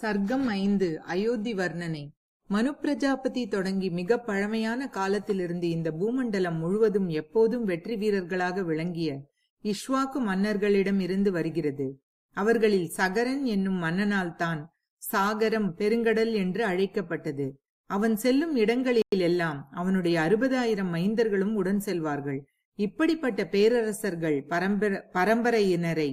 சர்க்கம் ஐந்து அயோத்தி வர்ணனை மனு பிரஜாபதி தொடங்கி மிக பழமையான காலத்திலிருந்து இந்த பூமண்டலம் முழுவதும் எப்போதும் வெற்றி வீரர்களாக விளங்கிய இஷ்வாக்கு மன்னர்களிடம் இருந்து வருகிறது. அவர்களில் சகரன் என்னும் மன்னனால் தான் சாகரம் பெருங்கடல் என்று அழைக்கப்பட்டது. அவன் செல்லும் இடங்களில் எல்லாம் அவனுடைய அறுபதாயிரம் மைந்தர்களும் உடன் செல்வார்கள். இப்படிப்பட்ட பேரரசர்கள் பரம்பர பரம்பரையினரை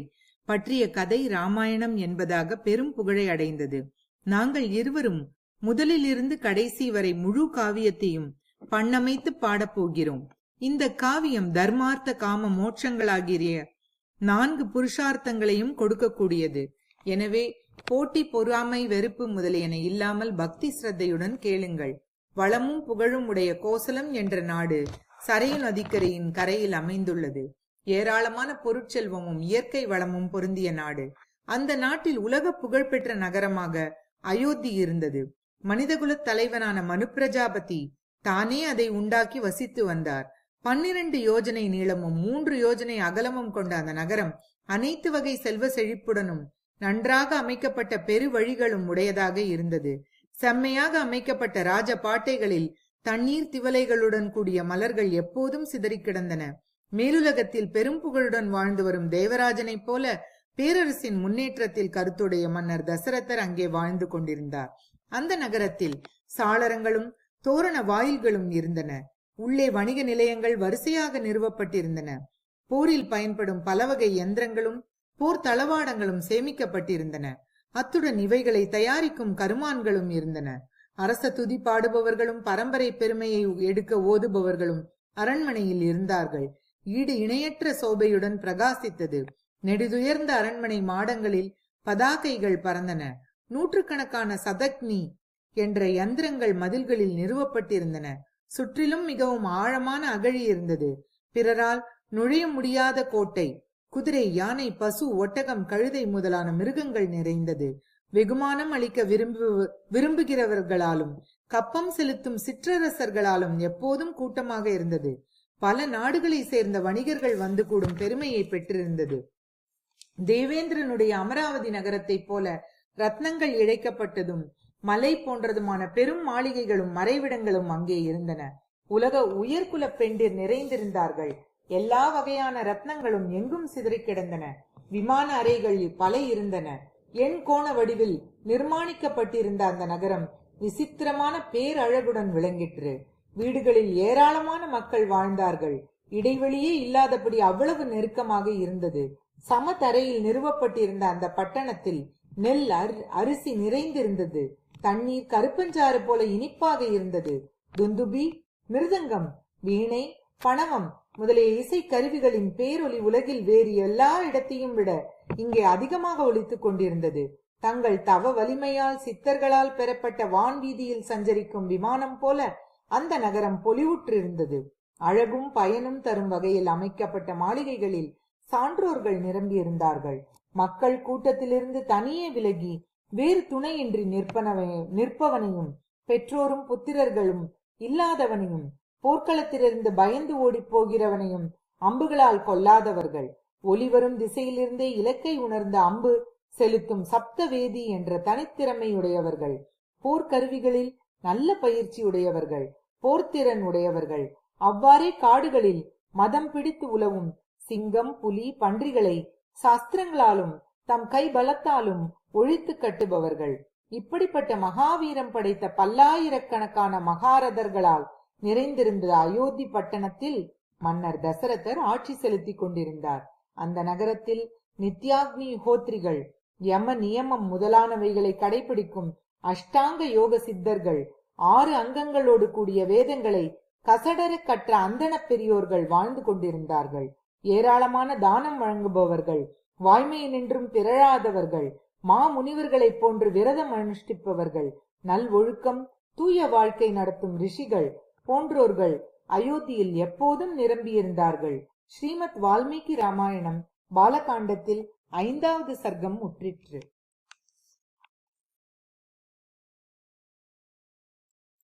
பற்றிய கதை ராமாயணம் என்பதாக பெரும் புகழை அடைந்தது. நாங்கள் இருவரும் முதலிலிருந்து கடைசி வரை முழு காவியத்தையும் பண்ணமைத்து பாடப்போகிறோம் இந்த காவியம் தர்மார்த்த காம மோட்சங்களாகிய நான்கு புருஷார்த்தங்களையும் கொடுக்கக்கூடியது. எனவே போட்டி பொறாமை வெறுப்பு முதலியன இல்லாமல் பக்தி சிரத்தையுடன் கேளுங்கள். வளமும் புகழும் உடைய கோசலம் என்ற நாடு சரையு நதிக்கரையின் கரையில் அமைந்துள்ளது. ஏராளமான பொருட்செல்வமும் இயற்கை வளமும் பொருந்திய நாடு. அந்த நாட்டில் உலக புகழ்பெற்ற நகரமாக அயோத்தி இருந்தது. மனிதகுலத் தலைவனான மனு பிரஜாபதி தானே அதை உண்டாக்கி வசித்து வந்தார். பன்னிரண்டு யோஜனை நீளமும் மூன்று யோஜனை அகலமும் கொண்ட அந்த நகரம் அனைத்து வகை செல்வ செழிப்புடனும் நன்றாக அமைக்கப்பட்ட பெரு வழிகளும் உடையதாக இருந்தது. செம்மையாக அமைக்கப்பட்ட ராஜ பாட்டைகளில் தண்ணீர் திவலைகளுடன் கூடிய மலர்கள் எப்போதும் சிதறி கிடந்தன. மேலுலகத்தில் பெரும் புகழுடன் வாழ்ந்து வரும் தேவராஜனைப் போல பேரரசின் முன்னேற்றத்தில் கருத்துடைய மன்னர் தசரதர் அங்கே வாழ்ந்து கொண்டிருந்தார். அந்த நகரத்தில் சாளரங்களும் தோரண வாயில்களும் இருந்தன. உள்ளே வணிக நிலையங்கள் வரிசையாக நிறுவப்பட்டிருந்தன. போரில் பயன்படும் பலவகை எந்திரங்களும் போர் தளவாடங்களும் சேமிக்கப்பட்டிருந்தன. அத்துடன் இவைகளை தயாரிக்கும் கருமான்களும் இருந்தன. அரச துதி பாடுபவர்களும் பரம்பரை பெருமையை எடுக்க ஓதுபவர்களும் அரண்மனையில் இருந்தார்கள். ஈடு இணையற்ற சோபையுடன் பிரகாசித்தது. நெடுதுயர்ந்த அரண்மனை மாடங்களில் பதாகைகள் பறந்தன. நூற்றுக்கணக்கான சதக்னி என்ற யந்திரங்கள் மதில்களில் நிறுவப்பட்டிருந்தன. சுற்றிலும் மிகவும் ஆழமான அகழி இருந்தது. பிறரால் நுழைய முடியாத கோட்டை குதிரை யானை பசு ஒட்டகம் கழுதை முதலான மிருகங்கள் நிறைந்தது. வெகுமானம் அளிக்க விரும்பு விரும்புகிறவர்களாலும் கப்பம் செலுத்தும் சிற்றரசர்களாலும் எப்போதும் கூட்டமாக இருந்தது. பல நாடுகளை சேர்ந்த வணிகர்கள் வந்து கூடும் பெருமையை பெற்றிருந்தது. தேவேந்திரனுடைய அமராவதி நகரத்தைப் போல ரத்னங்கள் இழைக்கப்பட்டதும் மலை போன்றதுமான பெரும் மாளிகைகளும் மறைவிடங்களும் அங்கே இருந்தன. உலக உயர்குல பெண்டிர் நிறைந்திருந்தார்கள். எல்லா வகையான ரத்னங்களும் எங்கும் சிதறி கிடந்தன. விமான அறைகள் பல இருந்தன. எண் கோண வடிவில் நிர்மாணிக்கப்பட்டிருந்த அந்த நகரம் விசித்திரமான பேரழகுடன் விளங்கிற்று. வீடுகளில் ஏராளமான மக்கள் வாழ்ந்தார்கள். இடைவெளியே இல்லாதபடி அவ்வளவு நெருக்கமாக இருந்தது. சமதரையில் நிறுவப்பட்டிருந்த அந்த பட்டணத்தில் நெல் அரிசி நிறைந்திருந்தது. தண்ணீர் கருப்பஞ்சாறு போல இனிப்பாக இருந்தது. துந்துபி மிருதங்கம் வீணை பணவம் முதலிய இசை கருவிகளின் பேரொலி உலகில் வேறு எல்லா இடத்தையும் விட இங்கே அதிகமாக ஒலித்துக் கொண்டிருந்தது. தங்கள் தவ வலிமையால் சித்தர்களால் பெறப்பட்ட வான்வீதியில் சஞ்சரிக்கும் விமானம் போல அந்த நகரம் பொலிவுற்றிருந்தது. அழகும் பயனும் தரும் வகையில் அமைக்கப்பட்ட மாளிகைகளில் சான்றோர்கள் நிரம்பியிருந்தார்கள். மக்கள் கூட்டத்திலிருந்து தனியே விலகி வேறு துணையின்றி நிற்பனவே நிற்பவனையும் பெற்றோரும் புத்திரர்களும் இல்லாதவனையும் போர்க்களத்திலிருந்து பயந்து ஓடிப் போகிறவனையும் அம்புகளால் கொல்லாதவர்கள் ஒளிவரும் திசையிலிருந்தே இலக்கை உணர்ந்த அம்பு செலுத்தும் சப்தவேதி என்ற தனித்திறமையுடையவர்கள் போர்க்கருவிகளில் நல்ல பயிற்சி உடையவர்கள் போர்த்திறன் உடையவர்கள் அவ்வாறே காடுகளில் மதம் பிடித்து உலவும் சிங்கம் புலி பன்றிகளை சாஸ்திரங்களாலும் தம் கை பலத்தாலும் ஒழித்து கட்டுபவர்கள். இப்படிப்பட்ட மகாவீரம் படைத்த பல்லாயிரக்கணக்கான மகாரதர்களால் நிறைந்திருந்த அயோத்தி பட்டணத்தில் மன்னர் தசரதர் ஆட்சி செலுத்திக் கொண்டிருந்தார். அந்த நகரத்தில் நித்யாக்னி ஹோத்ரிகள் யம நியமம் முதலானவைகளை கடைபிடிக்கும் அஷ்டாங்க யோக சித்தர்கள் ஆறு அங்கங்களோடு கூடிய வேதங்களை கசடர கற்ற அந்தன பெரியோர்கள் வாழ்ந்து கொண்டிருந்தார்கள். ஏராளமான தானம் வழங்குபவர்கள் வாய்மையினின்றும் பிறழாதவர்கள் மா முனிவர்களைப் போன்று விரதம் அனுஷ்டிப்பவர்கள் நல் ஒழுக்கம் தூய வாழ்க்கை நடத்தும் ரிஷிகள் போன்றோர்கள் அயோத்தியில் எப்போதும் நிரம்பியிருந்தார்கள். ஸ்ரீமத் வால்மீகி ராமாயணம் பாலகாண்டத்தில் ஐந்தாவது சர்க்கம் முற்றிற்று.